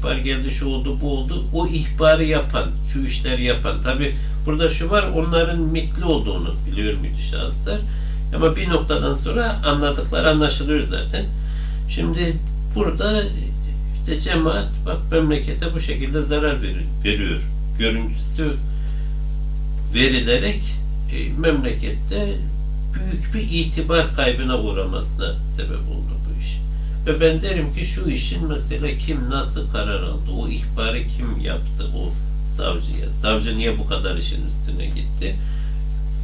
ihbar geldi, şu oldu, bu oldu. O ihbarı yapan, şu işleri yapan. Tabi burada şu var, onların mitli olduğunu biliyor muydu şahıslar. Ama bir noktadan sonra anladıkları anlaşılıyor zaten. Şimdi burada işte cemaat bak memlekete bu şekilde zarar ver- veriyor. Görüntüsü verilerek e, memlekette büyük bir itibar kaybına uğramasına sebep oldu bu iş. Ve ben derim ki şu işin mesela kim nasıl karar aldı, o ihbarı kim yaptı o savcıya, savcı niye bu kadar işin üstüne gitti?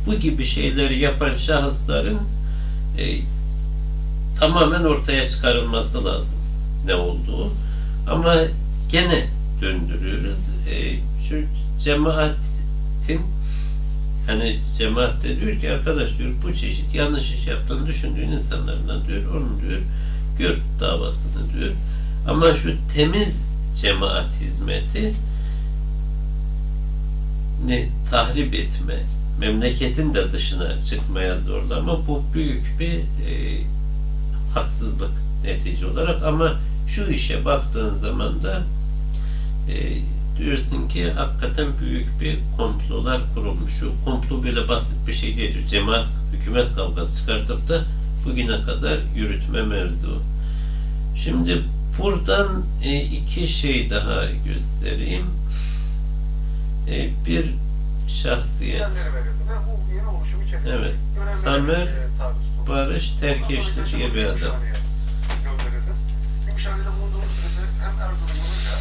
Bu gibi şeyleri yapan şahısların e, tamamen ortaya çıkarılması lazım ne olduğu. Ama gene döndürüyoruz. E, şu cemaatin hani cemaat de diyor ki arkadaş diyor bu çeşit yanlış iş yaptığını düşündüğün insanlardan diyor onu diyor gör davasını diyor. Ama şu temiz cemaat hizmeti ne tahrip etme, memleketin de dışına çıkmaya zorlama bu büyük bir e, haksızlık netice olarak ama şu işe baktığın zaman da e, diyorsun ki hakikaten büyük bir komplolar kurulmuş. Şu komplo böyle basit bir şey değil. Şu cemaat hükümet kavgası çıkartıp da bugüne kadar yürütme mevzu. Şimdi buradan e, iki şey daha göstereyim. E, bir şahsiyet. İçerisinde Evet. Tamer e. Barış Terkeşli diye bir adam. Gümüşhane'de bulunduğumuz sürece hem Erzurum olunca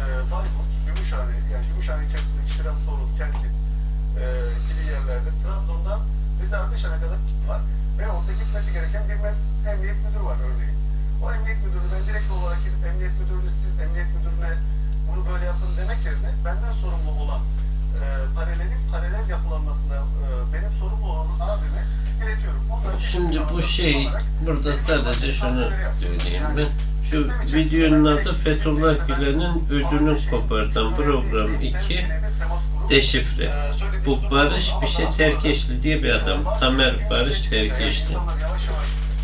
e, Bayburt, Gümüşhane, yani Gümüşhane içerisindeki Şirantoğlu, Kerkit e, gibi yerlerde Trabzon'dan Rize Ardeşen'e kadar var. Ve orada gitmesi gereken bir emniyet müdürü var örneğin. O emniyet müdürü ben direkt olarak gidip emniyet müdürünü siz emniyet müdürüne bunu böyle yapın demek yerine benden sorumlu olan e, paralelin paralel yapılanmasında e, benim sorumlu olan abime iletiyorum. Ondan Şimdi bu şey olarak burada sadece şunu söyleyeyim Yani ben. Şu videonun adı Fethullah Gülen'in ödünü şeyi kopartan program bir- bir- 2 bir temas kurup, Deşifre. Bu Barış bir şey Terkeşli diye bir adam. Tamer Barış Terkeşli.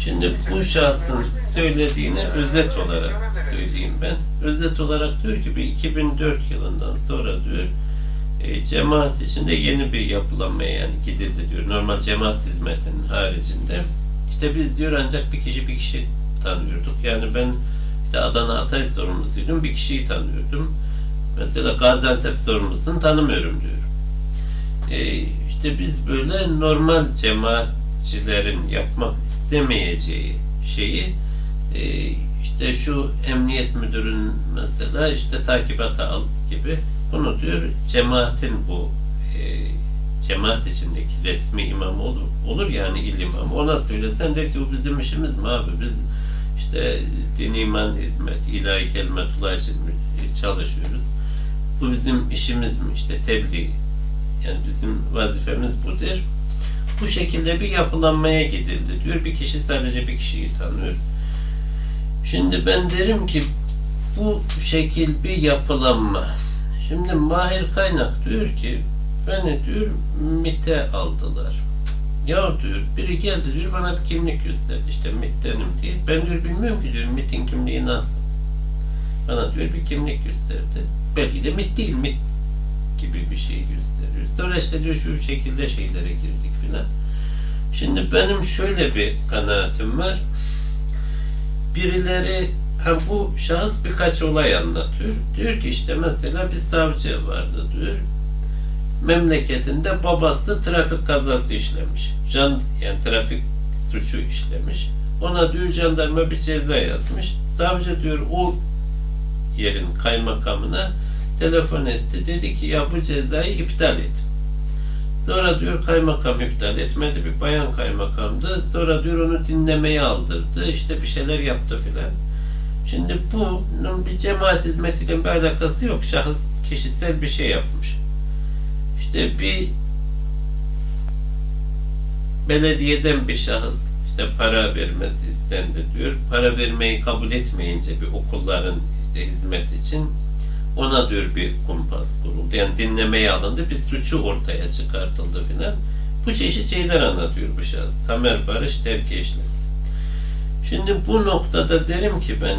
Şimdi bu şahsın başlayınca, söylediğini e, özet olarak söyleyeyim ben. Özet olarak diyor ki bir 2004 yılından sonra diyor e, cemaat içinde yeni bir yapılanmaya yani gidildi diyor. Normal cemaat hizmetinin haricinde. İşte biz diyor ancak bir kişi bir kişi tanıyorduk. Yani ben işte Adana Atay sorumlusuydum. Bir kişiyi tanıyordum. Mesela Gaziantep sorumlusunu tanımıyorum diyor. E, işte biz böyle normal cemaatçilerin yapmak istemeyeceği şeyi e, işte şu emniyet müdürün mesela işte takibata al gibi bunu diyor cemaatin bu e, cemaat içindeki resmi imam olur, olur yani il imamı. Ona söylesen der ki bu bizim işimiz mi abi? Biz işte din iman hizmet ilahi kelimetullah için çalışıyoruz bu bizim işimiz mi işte tebliğ yani bizim vazifemiz budur bu şekilde bir yapılanmaya gidildi diyor bir kişi sadece bir kişiyi tanıyor Şimdi ben derim ki bu şekil bir yapılanma. Şimdi Mahir Kaynak diyor ki beni diyor MIT'e aldılar. Ya diyor biri geldi diyor bana bir kimlik gösterdi işte MIT'tenim diye. Ben diyor bilmiyorum ki diyor MIT'in kimliği nasıl. Bana diyor bir kimlik gösterdi. Belki de MIT değil MIT gibi bir şey gösteriyor. Sonra işte diyor şu şekilde şeylere girdik filan. Şimdi benim şöyle bir kanaatim var birileri ha bu şahıs birkaç olay anlatıyor. Diyor ki işte mesela bir savcı vardı diyor. Memleketinde babası trafik kazası işlemiş. Can yani trafik suçu işlemiş. Ona diyor jandarma bir ceza yazmış. Savcı diyor o yerin kaymakamına telefon etti. Dedi ki ya bu cezayı iptal et. Sonra diyor kaymakam iptal etmedi. Bir bayan kaymakamdı. Sonra diyor onu dinlemeye aldırdı. İşte bir şeyler yaptı filan. Şimdi bunun bir cemaat hizmetiyle bir alakası yok. Şahıs kişisel bir şey yapmış. İşte bir belediyeden bir şahıs işte para vermesi istendi diyor. Para vermeyi kabul etmeyince bir okulların işte hizmet için ona diyor bir kumpas kuruldu. Yani dinlemeye alındı. Bir suçu ortaya çıkartıldı filan. Bu çeşit şeyler anlatıyor bu şahıs. Tamer Barış Terkeşli. Şimdi bu noktada derim ki ben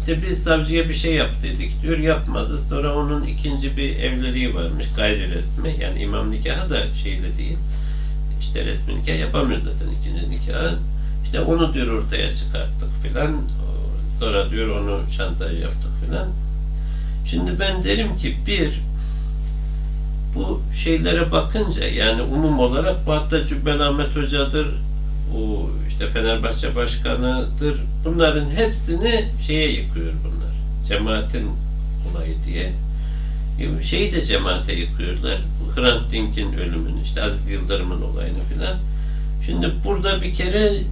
işte bir savcıya bir şey yap dedik diyor. Yapmadı. Sonra onun ikinci bir evliliği varmış. Gayri resmi. Yani imam nikahı da şeyle değil. İşte resmi nikah yapamıyor zaten ikinci nikahı. İşte onu diyor ortaya çıkarttık filan. Sonra diyor onu şantaj yaptık filan. Şimdi ben derim ki bir bu şeylere bakınca yani umum olarak bu hatta Hoca'dır o işte Fenerbahçe Başkanı'dır bunların hepsini şeye yıkıyor bunlar. Cemaatin olayı diye. Şeyi de cemaate yıkıyorlar. Hrant Dink'in ölümünü, işte Aziz Yıldırım'ın olayını filan. Şimdi burada bir kere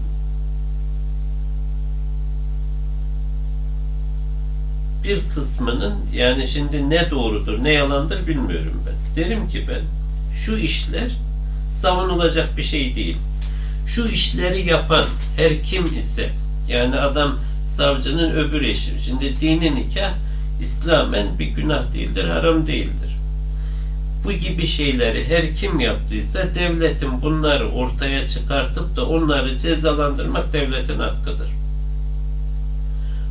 bir kısmının yani şimdi ne doğrudur ne yalandır bilmiyorum ben. Derim ki ben şu işler savunulacak bir şey değil. Şu işleri yapan her kim ise yani adam savcının öbür eşi. Şimdi dini nikah İslamen bir günah değildir, haram değildir. Bu gibi şeyleri her kim yaptıysa devletin bunları ortaya çıkartıp da onları cezalandırmak devletin hakkıdır.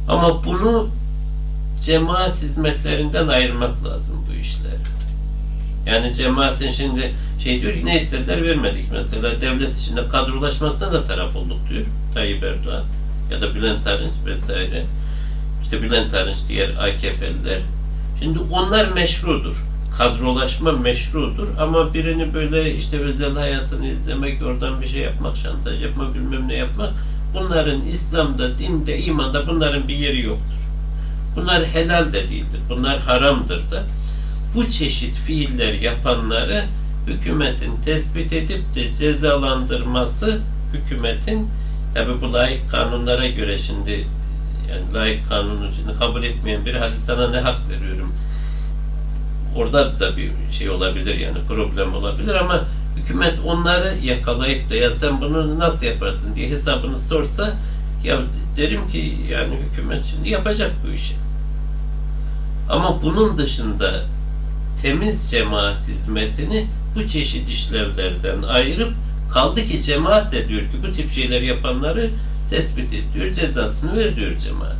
Ama bunu cemaat hizmetlerinden ayırmak lazım bu işleri. Yani cemaatin şimdi şey diyor ki ne istediler vermedik mesela devlet içinde kadrolaşmasına da taraf olduk diyor Tayyip Erdoğan ya da Bülent Arınç vesaire. İşte Bülent Arınç diğer AKP'liler. Şimdi onlar meşrudur. Kadrolaşma meşrudur ama birini böyle işte özel hayatını izlemek, oradan bir şey yapmak, şantaj yapmak, bilmem ne yapmak bunların İslam'da, dinde, imanda bunların bir yeri yoktur. Bunlar helal de değildir. Bunlar haramdır da. Bu çeşit fiiller yapanları hükümetin tespit edip de cezalandırması hükümetin tabi bu layık kanunlara göre şimdi yani layık kanunu şimdi kabul etmeyen biri hadi sana ne hak veriyorum orada da bir şey olabilir yani problem olabilir ama hükümet onları yakalayıp da ya sen bunu nasıl yaparsın diye hesabını sorsa ya derim ki yani hükümet şimdi yapacak bu işi. Ama bunun dışında temiz cemaat hizmetini bu çeşit işlevlerden ayırıp kaldı ki cemaat de diyor ki bu tip şeyler yapanları tespit et diyor, cezasını ver diyor cemaat.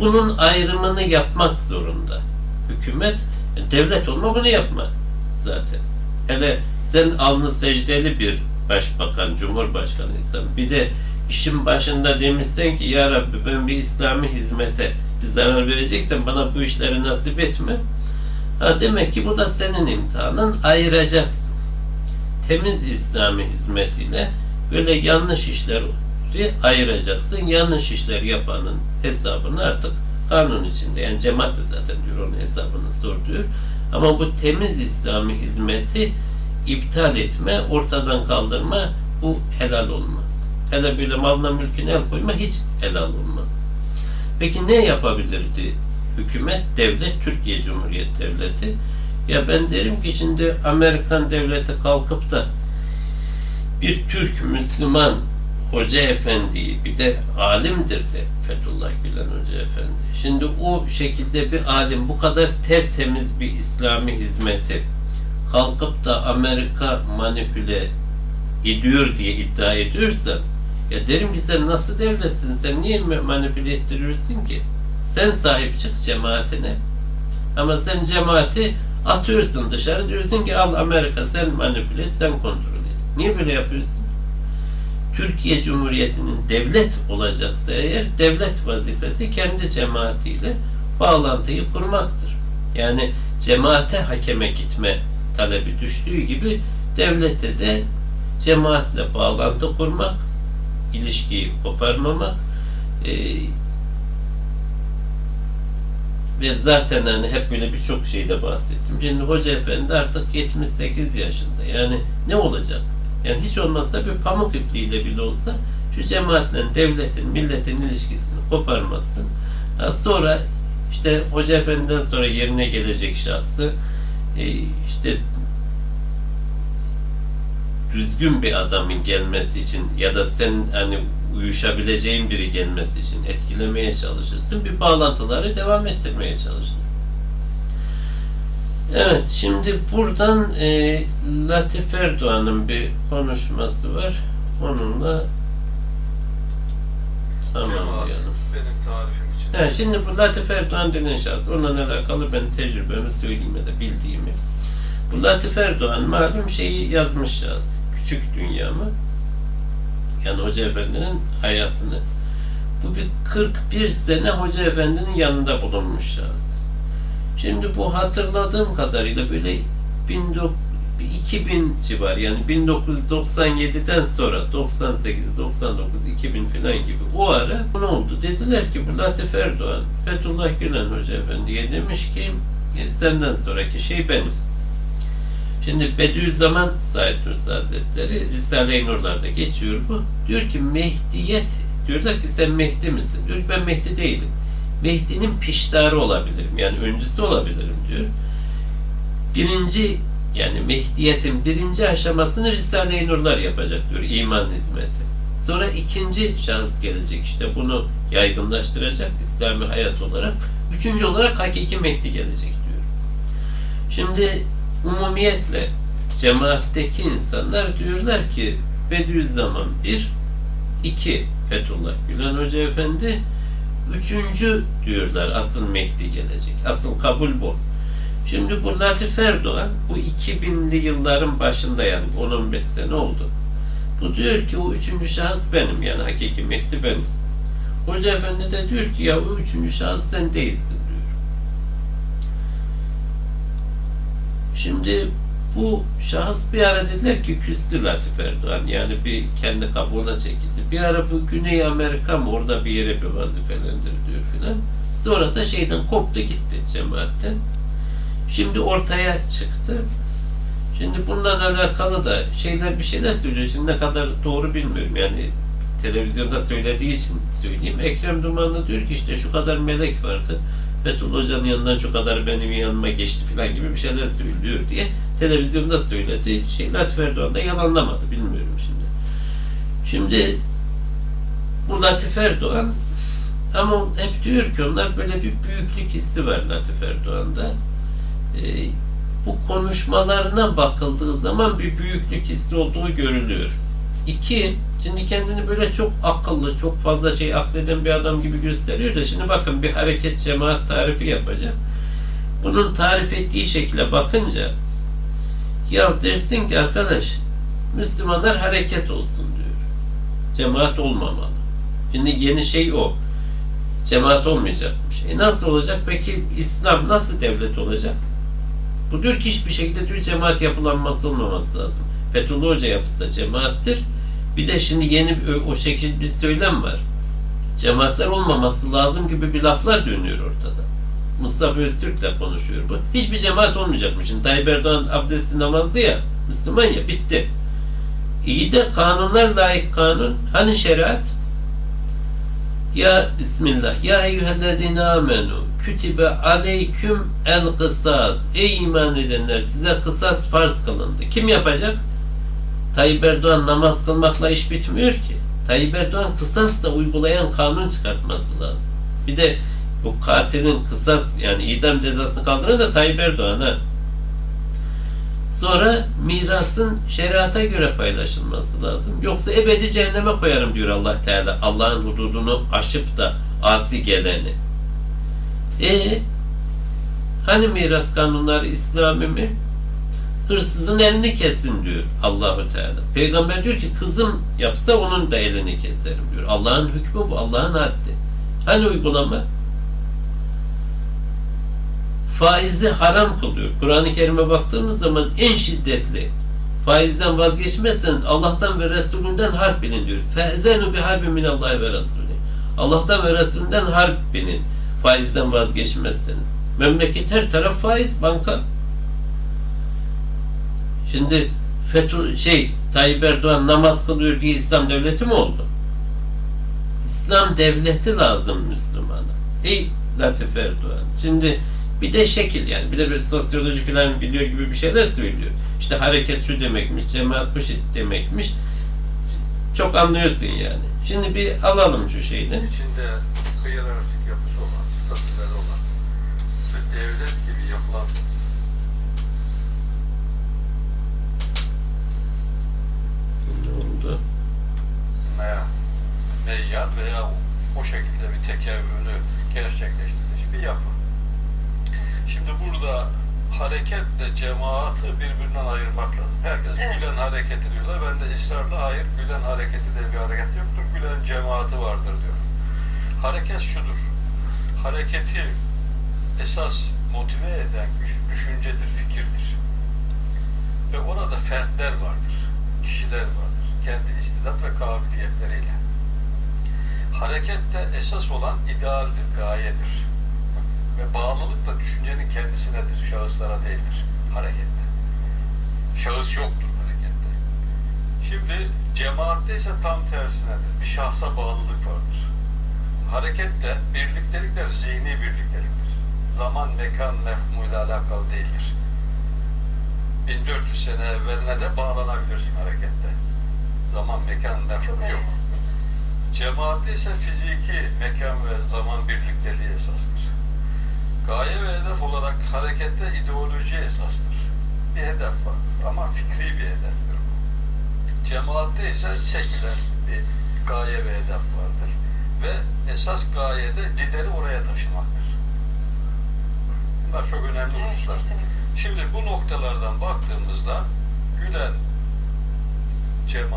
Bunun ayrımını yapmak zorunda. Hükümet, devlet olma bunu yapma zaten. Hele sen alnı secdeli bir başbakan, cumhurbaşkanıysan bir de işin başında demişsen ki ya Rabbi ben bir İslami hizmete bir zarar vereceksen bana bu işleri nasip etme. Ha demek ki bu da senin imtihanın ayıracaksın. Temiz İslami hizmetiyle böyle yanlış işleri ayıracaksın. Yanlış işler yapanın hesabını artık kanun içinde yani cemaat de zaten diyor onun hesabını sor diyor. Ama bu temiz İslami hizmeti iptal etme, ortadan kaldırma bu helal olmaz. Hele böyle malına mülküne el koyma hiç helal olmaz. Peki ne yapabilirdi hükümet, devlet, Türkiye Cumhuriyet Devleti? Ya ben derim ki şimdi Amerikan devleti kalkıp da bir Türk Müslüman Hoca Efendi'yi bir de alimdir de Fethullah Gülen Hoca Efendi. Şimdi o şekilde bir alim bu kadar tertemiz bir İslami hizmeti kalkıp da Amerika manipüle ediyor diye iddia ediyorsan ya derim ki sen nasıl devletsin? Sen niye manipüle ettiriyorsun ki? Sen sahip çık cemaatine. Ama sen cemaati atıyorsun dışarı diyorsun ki al Amerika sen manipüle sen kontrol et. Niye böyle yapıyorsun? Türkiye Cumhuriyeti'nin devlet olacaksa eğer devlet vazifesi kendi cemaatiyle bağlantıyı kurmaktır. Yani cemaate hakeme gitme talebi düştüğü gibi devlete de cemaatle bağlantı kurmak, ilişkiyi koparmamak e, ve zaten hani hep böyle birçok şeyde bahsettim. Şimdi Hoca Efendi artık 78 yaşında. Yani ne olacak? Yani hiç olmazsa bir pamuk ipliğiyle bile olsa şu cemaatle devletin, milletin ilişkisini koparmasın. Ha, Sonra işte Hoca Efendi'den sonra yerine gelecek şahsı e, işte düzgün bir adamın gelmesi için ya da sen hani uyuşabileceğin biri gelmesi için etkilemeye çalışırsın. Bir bağlantıları devam ettirmeye çalışırsın. Evet, şimdi buradan e, Latif Erdoğan'ın bir konuşması var. Onunla tamamlayalım. benim tarifim için He, şimdi bu Latif Erdoğan denen şahıs, onunla alakalı ben tecrübemi söyleyeyim ya da bildiğimi. Bu Latif Erdoğan malum şeyi yazmış şahıs, Küçük Dünyamı. Yani Hoca Efendi'nin hayatını. Bu bir 41 sene Hoca Efendi'nin yanında bulunmuş şahıs. Şimdi bu hatırladığım kadarıyla böyle 19 2000 civar yani 1997'den sonra 98, 99, 2000 falan gibi o ara ne oldu? Dediler ki bu Latif Erdoğan Fethullah Gülen Hoca Efendi'ye demiş ki "E, senden sonraki şey benim. Şimdi Bediüzzaman Said Nursi Hazretleri Risale-i Nurlar'da geçiyor bu. Diyor ki Mehdiyet diyorlar ki sen Mehdi misin? Diyor ki ben Mehdi değilim. Mehdi'nin piştarı olabilirim. Yani öncüsü olabilirim diyor. Birinci yani Mehdiyetin birinci aşamasını Risale-i Nurlar yapacak diyor. iman hizmeti. Sonra ikinci şahıs gelecek işte bunu yaygınlaştıracak İslami hayat olarak. Üçüncü olarak hakiki Mehdi gelecek diyor. Şimdi umumiyetle cemaatteki insanlar diyorlar ki Bediüzzaman bir, iki Fethullah Gülen Hoca Efendi, üçüncü diyorlar asıl Mehdi gelecek. Asıl kabul bu. Şimdi bu Latif Erdoğan bu 2000'li yılların başında yani 10-15 sene oldu. Bu diyor ki o üçüncü şahıs benim yani hakiki Mehdi benim. Hoca Efendi de diyor ki ya o üçüncü şahıs sen değilsin diyor. Şimdi bu şahıs bir ara dediler ki küstü Latif Erdoğan. Yani bir kendi kabuğuna çekildi. Bir ara bu Güney Amerika mı orada bir yere bir vazifelendir diyor filan. Sonra da şeyden koptu gitti cemaatten. Şimdi ortaya çıktı. Şimdi bununla alakalı da şeyler bir şeyler söylüyor. Şimdi ne kadar doğru bilmiyorum. Yani televizyonda söylediği için söyleyeyim. Ekrem Dumanlı diyor ki işte şu kadar melek vardı. Fethullah Hoca'nın yanından şu kadar benim yanıma geçti falan gibi bir şeyler söylüyor diye televizyonda söyledi. Şey Latif Erdoğan da yalanlamadı. Bilmiyorum şimdi. Şimdi bu Latif Erdoğan ama hep diyor ki onlar böyle bir büyüklük hissi var Latif Erdoğan'da. Ee, bu konuşmalarına bakıldığı zaman bir büyüklük hissi olduğu görülüyor. İki, şimdi kendini böyle çok akıllı, çok fazla şey akleden bir adam gibi gösteriyor da şimdi bakın bir hareket cemaat tarifi yapacak. Bunun tarif ettiği şekilde bakınca ya dersin ki arkadaş Müslümanlar hareket olsun diyor. Cemaat olmamalı. Şimdi yeni şey o. Cemaat olmayacakmış. E nasıl olacak? Peki İslam nasıl devlet olacak? Bu diyor ki hiçbir şekilde diyor cemaat yapılanması olmaması lazım. Fethullah Hoca yapısı da cemaattir. Bir de şimdi yeni o şekilde bir söylem var. Cemaatler olmaması lazım gibi bir laflar dönüyor ortada. Mustafa Öztürk de konuşuyor bu. Hiçbir cemaat olmayacakmış. Şimdi Tayyip Erdoğan abdesti namazlı ya, Müslüman ya, bitti. İyi de kanunlar layık kanun. Hani şeriat? Ya Bismillah. Ya eyyühellezine amenu. Kütibe aleyküm el kısas. Ey iman edenler size kısas farz kılındı. Kim yapacak? Tayyip Erdoğan namaz kılmakla iş bitmiyor ki. Tayyip Erdoğan kısas da uygulayan kanun çıkartması lazım. Bir de bu katilin kısas yani idam cezasını kaldıran da Tayyip Erdoğan. Sonra mirasın şeriata göre paylaşılması lazım. Yoksa ebedi cehenneme koyarım diyor Allah Teala. Allah'ın hududunu aşıp da asi geleni. E hani miras kanunları İslami mi? Hırsızın elini kesin diyor Allahu Teala. Peygamber diyor ki kızım yapsa onun da elini keserim diyor. Allah'ın hükmü bu, Allah'ın haddi. Hani uygulama? Faizi haram kılıyor. Kur'an-ı Kerim'e baktığımız zaman en şiddetli faizden vazgeçmezseniz Allah'tan ve Resulünden harp bilin diyor. Fezenu bi harbi minallahi ve Resulü. Allah'tan ve Resulünden harp bilin. Faizden vazgeçmezseniz. Memleket her taraf faiz, banka. Şimdi FETÖ şey Tayyip Erdoğan namaz kılıyor diye İslam devleti mi oldu? İslam devleti lazım Müslümana. Ey Latif Erdoğan. Şimdi bir de şekil yani bir de bir sosyoloji falan biliyor gibi bir şeyler söylüyor. İşte hareket şu demekmiş, cemaat bu şey demekmiş. Çok anlıyorsun yani. Şimdi bir alalım şu şeyini. içinde hiyerarşik yapısı olan, statüleri olan ve devlet gibi yapılan oldu? veya meyyal veya o şekilde bir tekevvünü Şimdi burada hareketle cemaati birbirinden ayırmak lazım. Herkes Evet. Gülen hareketi diyorlar. Ben de ısrarla hayır Gülen hareketi diye bir hareket yoktur. Gülen cemaati vardır diyorum. Hareket şudur. Hareketi esas motive eden güç düşüncedir, fikirdir. Ve orada fertler vardır, kişiler vardır. Kendi istidat ve kabiliyetleriyle. Harekette esas olan idealdir, gayedir. Ve bağlılık da düşüncenin kendisinedir, şahıslara değildir harekette. Şahıs yoktur harekette. Şimdi cemaatte ise tam tersinedir. Bir şahsa bağlılık vardır. Hareketle birliktelikler zihni birlikteliktir. Zaman, mekan, mefhumuyla alakalı değildir. 1400 sene evveline de bağlanabilirsin harekette. Zaman, mekan, Çok mefhumu yok. Cemaatte ise fiziki mekan ve zaman birlikteliği esastır. Gaye ve hedef olarak harekette ideoloji esastır. Bir hedef vardır ama fikri bir hedeftir bu. Cemaatte ise seküler bir gaye ve hedef vardır. Ve esas gaye de lideri oraya taşımaktır. Bunlar çok önemli Evet, hususlar. kesinlikle. Şimdi bu noktalardan baktığımızda Gülen cemaat